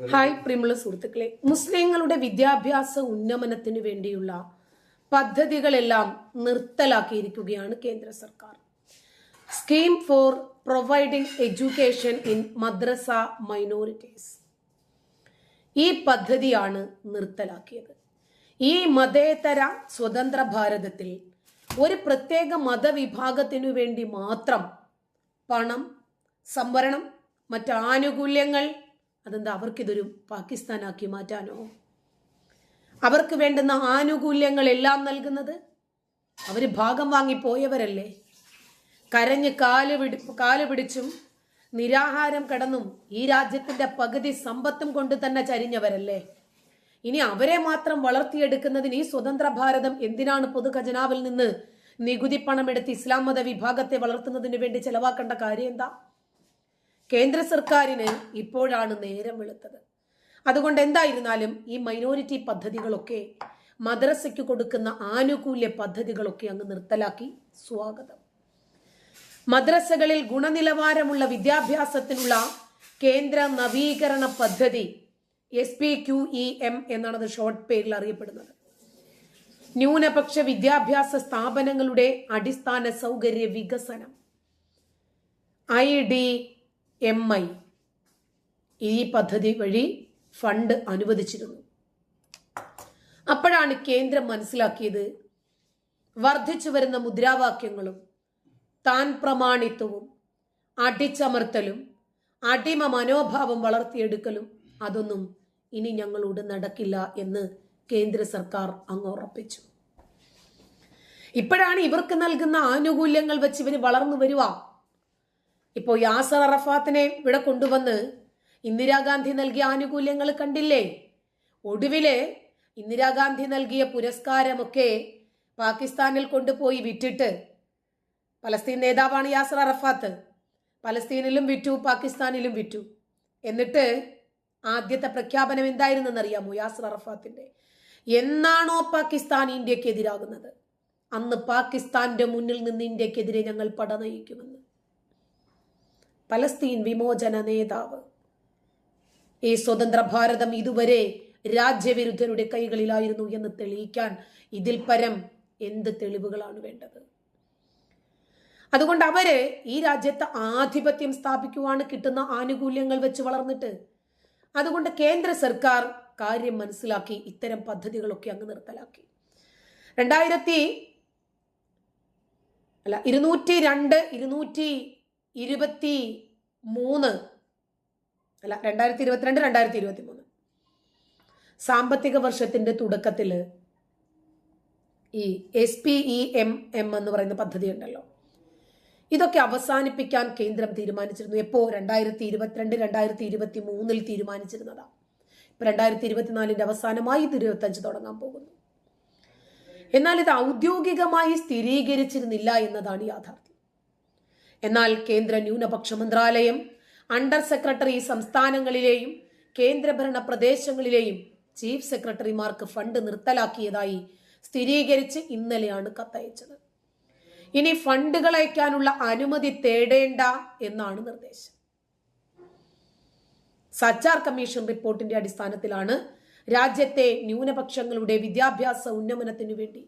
Hi പ്രിയമുള്ള സുഹൃത്തുക്കളെ. മുസ്ലിങ്ങളുടെ വിദ്യാഭ്യാസ ഉന്നമനത്തിനു വേണ്ടിയുള്ള പദ്ധതികളെല്ലാം നിർത്തലാക്കിയിരിക്കുകയാണ് കേന്ദ്ര സർക്കാർ. Scheme for providing education in madrasa minorities. ഈ പദ്ധതിയാണ് നിർത്തലാക്കിയത്. ഈ മതേതര സ്വതന്ത്ര ഭാരതത്തിൽ ഒരു പ്രത്യേക മതവിഭാഗത്തിനു വേണ്ടി മാത്രം പണം സംവരണം മറ്റ് ആനുകൂല്യങ്ങൾ അതെന്താ അവർക്കിതൊരു പാകിസ്ഥാനാക്കി മാറ്റാനോ? അവർക്ക് വേണ്ടുന്ന ആനുകൂല്യങ്ങൾ എല്ലാം നൽകുന്നത് അവർ ഭാഗം വാങ്ങിപ്പോയവരല്ലേ? കരഞ്ഞ് കാൽ പിടി കാൽ പിടിച്ചും നിരാഹാരം കടന്നും ഈ രാജ്യത്തിന്റെ പകുതി സമ്പത്തും കൊണ്ട് തന്നെ ചരിഞ്ഞവരല്ലേ? ഇനി അവരെ മാത്രം വളർത്തിയെടുക്കുന്നതിന് ഈ സ്വതന്ത്ര ഭാരതം എന്തിനാണ് പൊതുഖജനാവിൽ നിന്ന് നികുതി പണമെടുത്ത് ഇസ്ലാം മത വിഭാഗത്തെ വളർത്തുന്നതിന് വേണ്ടി ചെലവാക്കേണ്ട കാര്യം എന്താ? കേന്ദ്ര സർക്കാരിന് ഇപ്പോഴാണ് നേരം വെളുത്തത്. അതുകൊണ്ട് എന്തായിരുന്നാലും ഈ മൈനോറിറ്റി പദ്ധതികളൊക്കെ മദ്രസയ്ക്ക് കൊടുക്കുന്ന ആനുകൂല്യ പദ്ധതികളൊക്കെ അങ്ങ് നിർത്തലാക്കി. സ്വാഗതം. മദ്രസകളിൽ ഗുണനിലവാരമുള്ള വിദ്യാഭ്യാസത്തിനുള്ള കേന്ദ്ര നവീകരണ പദ്ധതി S P Q E M എന്നാണ് അത് ഷോർട്ട് പേരിൽ അറിയപ്പെടുന്നത്. ന്യൂനപക്ഷ വിദ്യാഭ്യാസ സ്ഥാപനങ്ങളുടെ അടിസ്ഥാന സൗകര്യ വികസനം. ഐ ഡി എം ഐ ഈ പദ്ധതി വഴി ഫണ്ട് അനുവദിച്ചിരുന്നു. അപ്പോഴാണ് കേന്ദ്രം മനസ്സിലാക്കിയത് വർദ്ധിച്ചു വരുന്ന മുദ്രാവാക്യങ്ങളും താൻ പ്രമാണിത്വവും അടിച്ചമർത്തലും അടിമ മനോഭാവം വളർത്തിയെടുക്കലും അതൊന്നും ഇനി ഞങ്ങളോട് നടക്കില്ല എന്ന് കേന്ദ്ര സർക്കാർ അങ്ങ് ഉറപ്പിച്ചു. ഇപ്പോഴാണ് ഇവർക്ക് നൽകുന്ന ആനുകൂല്യങ്ങൾ വെച്ച് ഇവർ വളർന്നു വരുക ഇപ്പോൾ യാസർ അറഫാത്തിനെ ഇവിടെ കൊണ്ടുവന്ന് ഇന്ദിരാഗാന്ധി നൽകിയ ആനുകൂല്യങ്ങൾ കണ്ടില്ലേ? ഒടുവിൽ ഇന്ദിരാഗാന്ധി നൽകിയ പുരസ്കാരമൊക്കെ പാകിസ്ഥാനിൽ കൊണ്ടുപോയി വിറ്റിട്ട് പലസ്തീൻ നേതാവാണ് യാസർ അറഫാത്ത്. പലസ്തീനിലും വിറ്റു പാകിസ്ഥാനിലും വിറ്റു. എന്നിട്ട് ആദ്യത്തെ പ്രഖ്യാപനം എന്തായിരുന്നെന്നറിയാമോ യാസർ അറഫാത്തിന്റെ? എന്നാണോ പാകിസ്ഥാൻ ഇന്ത്യക്കെതിരാകുന്നത്? അന്ന് പാകിസ്ഥാന്റെ മുന്നിൽ നിന്ന് ഇന്ത്യക്കെതിരെ ഞങ്ങൾ പട നയിക്കുമെന്ന്. പലസ്തീൻ വിമോചന നേതാവ്. ഈ സ്വതന്ത്ര ഭാരതം ഇതുവരെ രാജ്യവിരുദ്ധരുടെ കൈകളിലായിരുന്നു എന്ന് തെളിയിക്കാൻ ഇതിൽ പരം എന്ത് തെളിവുകളാണ് വേണ്ടത്? അതുകൊണ്ട് അവർ ഈ രാജ്യത്ത് ആധിപത്യം സ്ഥാപിക്കുവാണ് കിട്ടുന്ന ആനുകൂല്യങ്ങൾ വെച്ച് വളർന്നിട്ട് അതുകൊണ്ട് കേന്ദ്ര സർക്കാർ കാര്യം മനസ്സിലാക്കി ഇത്തരം പദ്ധതികളൊക്കെ അങ്ങ് നിർത്തലാക്കി. രണ്ടായിരത്തി അല്ല ഇരുന്നൂറ്റി രണ്ട് ഇരുന്നൂറ്റി ഇരുപത്തി മൂന്ന് അല്ല രണ്ടായിരത്തി ഇരുപത്തിരണ്ട് രണ്ടായിരത്തി ഇരുപത്തി മൂന്ന് സാമ്പത്തിക വർഷത്തിന്റെ തുടക്കത്തിൽ ഈ S P E M M എന്ന് പറയുന്ന പദ്ധതി ഉണ്ടല്ലോ. ഇതൊക്കെ അവസാനിപ്പിക്കാൻ കേന്ദ്രം തീരുമാനിച്ചിരുന്നു. എപ്പോ? രണ്ടായിരത്തി ഇരുപത്തിരണ്ട് രണ്ടായിരത്തി ഇരുപത്തി മൂന്നിൽ തീരുമാനിച്ചിരുന്നതാ. ഇപ്പൊ രണ്ടായിരത്തി ഇരുപത്തിനാലിന്റെ അവസാനമായി ഇത് ഇരുപത്തഞ്ച് തുടങ്ങാൻ പോകുന്നു. എന്നാൽ ഇത് ഔദ്യോഗികമായി സ്ഥിരീകരിച്ചിരുന്നില്ല എന്നതാണ് യാഥാർത്ഥ്യം. എന്നാൽ കേന്ദ്ര ന്യൂനപക്ഷ മന്ത്രാലയം അണ്ടർ സെക്രട്ടറി സംസ്ഥാനങ്ങളിലെയും കേന്ദ്രഭരണ പ്രദേശങ്ങളിലെയും ചീഫ് സെക്രട്ടറിമാർക്ക് ഫണ്ട് നിർത്തലാക്കിയതായി സ്ഥിരീകരിച്ച് ഇന്നലെയാണ് കത്തയച്ചത്. ഇനി ഫണ്ടുകൾ അയക്കാനുള്ള അനുമതി തേടേണ്ട എന്നാണ് നിർദ്ദേശം. സച്ചാർ കമ്മീഷൻ റിപ്പോർട്ടിന്റെ അടിസ്ഥാനത്തിലാണ് രാജ്യത്തെ ന്യൂനപക്ഷങ്ങളുടെ വിദ്യാഭ്യാസ ഉന്നമനത്തിനു വേണ്ടി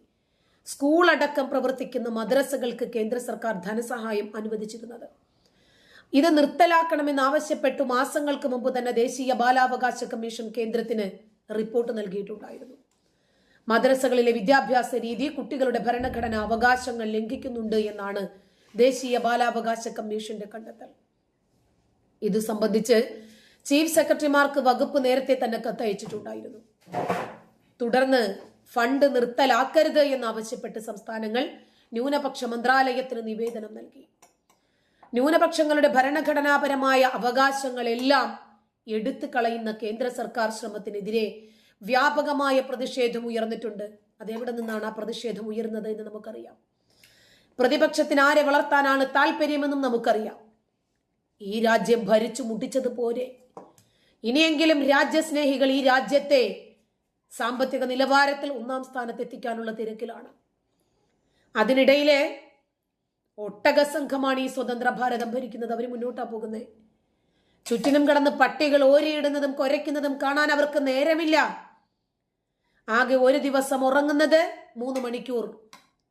സ്കൂൾ അടക്കം പ്രവർത്തിക്കുന്ന മദ്രസകൾക്ക് കേന്ദ്ര സർക്കാർ ധനസഹായം അനുവദിച്ചിരുന്നത്. ഇത് നിർത്തലാക്കണമെന്ന് ആവശ്യപ്പെട്ടു മാസങ്ങൾക്ക് മുമ്പ് തന്നെ ദേശീയ ബാലാവകാശ കമ്മീഷൻ കേന്ദ്രത്തിന് റിപ്പോർട്ട് നൽകിയിട്ടുണ്ടായിരുന്നു. മദ്രസകളിലെ വിദ്യാഭ്യാസ രീതി കുട്ടികളുടെ ഭരണഘടനാ അവകാശങ്ങൾ ലംഘിക്കുന്നുണ്ട് എന്നാണ് ദേശീയ ബാലാവകാശ കമ്മീഷന്റെ കണ്ടെത്തൽ. ഇത് സംബന്ധിച്ച് ചീഫ് സെക്രട്ടറിമാർക്ക് വകുപ്പ് നേരത്തെ തന്നെ കത്തയച്ചിട്ടുണ്ടായിരുന്നു. തുടർന്ന് ഫണ്ട് നിർത്തലാക്കരുത് എന്നാവശ്യപ്പെട്ട് സംസ്ഥാനങ്ങൾ ന്യൂനപക്ഷ മന്ത്രാലയത്തിന് നിവേദനം നൽകി. ന്യൂനപക്ഷങ്ങളുടെ ഭരണഘടനാപരമായ അവകാശങ്ങളെല്ലാം എടുത്തു കളയുന്ന കേന്ദ്ര സർക്കാർ ശ്രമത്തിനെതിരെ വ്യാപകമായ പ്രതിഷേധം ഉയർന്നിട്ടുണ്ട്. അതെവിടെ നിന്നാണ് ആ പ്രതിഷേധം ഉയർന്നത് എന്ന് നമുക്കറിയാം. പ്രതിപക്ഷത്തിന് ആരെ വളർത്താനാണ് താല്പര്യമെന്നും നമുക്കറിയാം. ഈ രാജ്യം ഭരിച്ചു മുട്ടിച്ചത് പോരെ ഇനിയെങ്കിലും രാജ്യസ്നേഹികൾ ഈ രാജ്യത്തെ സാമ്പത്തിക നിലവാരത്തിൽ ഒന്നാം സ്ഥാനത്ത് എത്തിക്കാനുള്ള തിരക്കിലാണ്. അതിനിടയിലെ ഒട്ടക സംഘമാണ് ഈ സ്വതന്ത്ര ഭാരതം ഭരിക്കുന്നത്. അവർ മുന്നോട്ടാ പോകുന്നത് ചുറ്റിനും കടന്ന് പട്ടികൾ ഓരിയിടുന്നതും കുരയ്ക്കുന്നതും കാണാൻ അവർക്ക് നേരമില്ല. ആകെ ഒരു ദിവസം ഉറങ്ങുന്നത് മൂന്ന് മണിക്കൂർ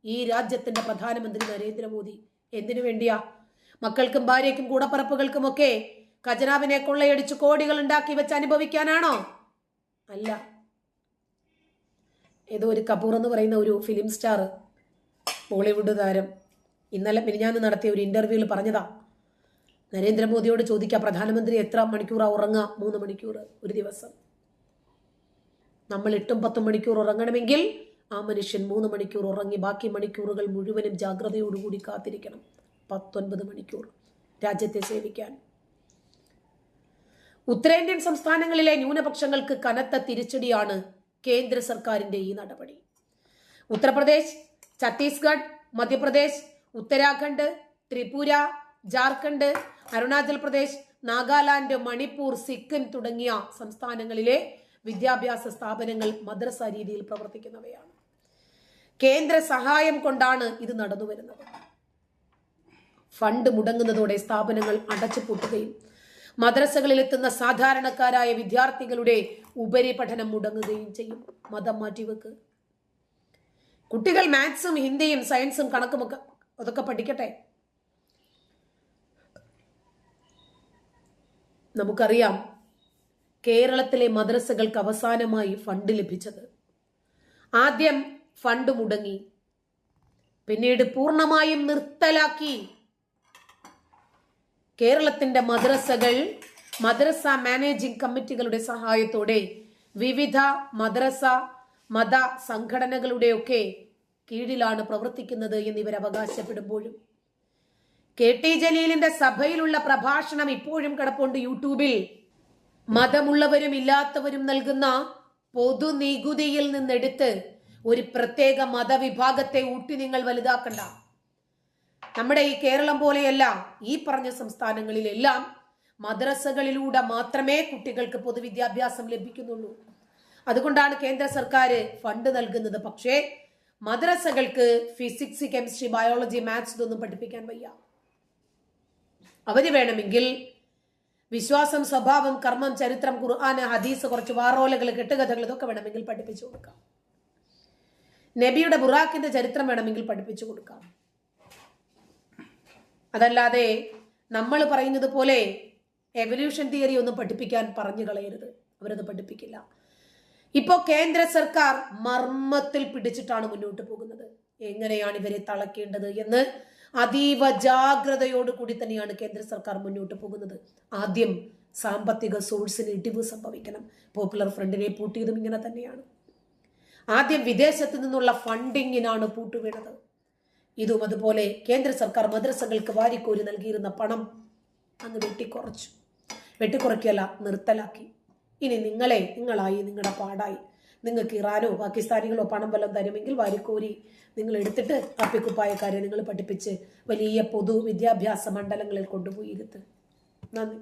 ഈ രാജ്യത്തിന്റെ പ്രധാനമന്ത്രി നരേന്ദ്രമോദി. എന്തിനു വേണ്ടിയാ? മക്കൾക്കും ഭാര്യയ്ക്കും കൂടപ്പറപ്പുകൾക്കും ഒക്കെ ഖജനാവിനെ കൊള്ളയടിച്ച് കോടികൾ ഉണ്ടാക്കി വെച്ച് അനുഭവിക്കാനാണോ? അല്ല. ഏതോ ഒരു കപൂർ എന്ന് പറയുന്ന ഒരു ഫിലിം സ്റ്റാർ ബോളിവുഡ് താരം. ഇന്നലെ മിനിഞ്ഞാന്ന് നടത്തിയ ഒരു ഇന്റർവ്യൂവിൽ പറഞ്ഞതാ നരേന്ദ്രമോദിയോട് ചോദിക്കുക പ്രധാനമന്ത്രി എത്ര മണിക്കൂറാ ഉറങ്ങുക മൂന്ന് മണിക്കൂർ ഒരു ദിവസം. നമ്മൾ എട്ടും പത്തും മണിക്കൂർ ഉറങ്ങണമെങ്കിൽ ആ മനുഷ്യൻ മൂന്ന് മണിക്കൂർ ഉറങ്ങി ബാക്കി മണിക്കൂറുകൾ മുഴുവനും ജാഗ്രതയോടുകൂടി കാത്തിരിക്കണം. പത്തൊൻപത് മണിക്കൂർ രാജ്യത്തെ സേവിക്കാൻ. ഉത്തരേന്ത്യൻ സംസ്ഥാനങ്ങളിലെ ന്യൂനപക്ഷങ്ങൾക്ക് കനത്ത തിരിച്ചടിയാണ് കേന്ദ്ര സർക്കാരിന്റെ ഈ നടപടി. ഉത്തർപ്രദേശ് ഛത്തീസ്ഗഡ് മധ്യപ്രദേശ് ഉത്തരാഖണ്ഡ് ത്രിപുര ജാർഖണ്ഡ് അരുണാചൽ പ്രദേശ് നാഗാലാൻഡ് മണിപ്പൂർ സിക്കിം തുടങ്ങിയ സംസ്ഥാനങ്ങളിലെ വിദ്യാഭ്യാസ സ്ഥാപനങ്ങൾ മദ്രസ രീതിയിൽ പ്രവർത്തിക്കുന്നവയാണ്. കേന്ദ്ര സഹായം കൊണ്ടാണ് ഇത് നടന്നു വരുന്നത് ഫണ്ട് മുടങ്ങുന്നതോടെ സ്ഥാപനങ്ങൾ അടച്ചുപൂട്ടുകയും മദ്രസകളിലെത്തുന്ന സാധാരണക്കാരായ വിദ്യാർത്ഥികളുടെ ഉപരിപഠനം മുടങ്ങുകയും ചെയ്യും. മതം മാറ്റിവെക്ക്. കുട്ടികൾ മാത്സും ഹിന്ദിയും സയൻസും കണക്കുമൊക്കെ അതൊക്കെ പഠിക്കട്ടെ? നമുക്കറിയാം കേരളത്തിലെ മദ്രസകൾക്ക് അവസാനമായി ഫണ്ട് ലഭിച്ചത്. ആദ്യം ഫണ്ട് മുടങ്ങി. പിന്നീട് പൂർണമായും നിർത്തലാക്കി. കേരളത്തിന്റെ മദ്രസകൾ മദ്രസ മാനേജിംഗ് കമ്മിറ്റികളുടെ സഹായത്തോടെ വിവിധ മദ്രസ മത സംഘടനകളുടെയൊക്കെ കീഴിലാണ് പ്രവർത്തിക്കുന്നത് എന്നിവർ അവകാശപ്പെടുമ്പോഴും. കെ ടി ജലീലിന്റെ സഭയിലുള്ള പ്രഭാഷണം ഇപ്പോഴും കിടപ്പുണ്ട് യൂട്യൂബിൽ. മതമുള്ളവരും ഇല്ലാത്തവരും നൽകുന്ന പൊതു നികുതിയിൽ നിന്നെടുത്ത് ഒരു പ്രത്യേക മതവിഭാഗത്തെ ഊട്ടി നിങ്ങൾ വലുതാക്കണ്ട. നമ്മുടെ ഈ കേരളം പോലെയല്ല ഈ പറഞ്ഞ സംസ്ഥാനങ്ങളിലെല്ലാം മദ്രസകളിലൂടെ മാത്രമേ കുട്ടികൾക്ക് പൊതുവിദ്യാഭ്യാസം ലഭിക്കുന്നുള്ളൂ. അതുകൊണ്ടാണ് കേന്ദ്ര സർക്കാർ ഫണ്ട് നൽകുന്നത്. പക്ഷേ മദ്രസകൾക്ക് ഫിസിക്സ് കെമിസ്ട്രി ബയോളജി മാത്സ് ഇതൊന്നും പഠിപ്പിക്കാൻ വയ്യ. അവർ വേണമെങ്കിൽ വിശ്വാസം സ്വഭാവം കർമ്മം ചരിത്രം ഖുർആൻ ഹദീസ് കുറച്ച് വാറോലകൾ കെട്ടുകഥകൾ ഇതൊക്കെ വേണമെങ്കിൽ പഠിപ്പിച്ചു കൊടുക്കാം. നബിയുടെ ബുറാക്കിന്റെ ചരിത്രം വേണമെങ്കിൽ പഠിപ്പിച്ചു കൊടുക്കാം. അതല്ലാതെ നമ്മൾ പറയുന്നത് പോലെ എവല്യൂഷൻ തിയറി ഒന്നും പഠിപ്പിക്കാൻ പറഞ്ഞു കളയരുത്. അവരത് പഠിപ്പിക്കില്ല. ഇപ്പോൾ കേന്ദ്ര സർക്കാർ മർമ്മത്തിൽ പിടിച്ചിട്ടാണ് മുന്നോട്ട് പോകുന്നത്. എങ്ങനെയാണ് ഇവരെ തളയ്ക്കേണ്ടത് എന്ന് അതീവ ജാഗ്രതയോട് കൂടി തന്നെയാണ് കേന്ദ്ര സർക്കാർ മുന്നോട്ട് പോകുന്നത്. ആദ്യം സാമ്പത്തിക സോഴ്സിന് ഇടിവ് സംഭവിക്കണം. പോപ്പുലർ ഫ്രണ്ടിനെ പൂട്ടിയതും ഇങ്ങനെ തന്നെയാണ്. ആദ്യം വിദേശത്ത് നിന്നുള്ള ഫണ്ടിങ്ങിനാണ് പൂട്ടുവീണത്. ഇതും അതുപോലെ കേന്ദ്ര സർക്കാർ മദ്രസകൾക്ക് വാരിക്കോരി നൽകിയിരുന്ന പണം അങ്ങ് വെട്ടിക്കുറച്ചു. വെട്ടിക്കുറയ്ക്കല്ല നിർത്തലാക്കി. ഇനി നിങ്ങളെ നിങ്ങളായി നിങ്ങളുടെ പാടായി. നിങ്ങൾക്ക് ഇറാനോ പാകിസ്ഥാനികളോ പണം വല്ലതും തരുമെങ്കിൽ വാരിക്കോരി നിങ്ങൾ എടുത്തിട്ട് അപ്പിക്കുപ്പായക്കാരെ നിങ്ങൾ പഠിപ്പിച്ച് വലിയ പൊതു വിദ്യാഭ്യാസ മണ്ഡലങ്ങളിൽ കൊണ്ടുപോയി ഇരുത്ത്. നന്ദി.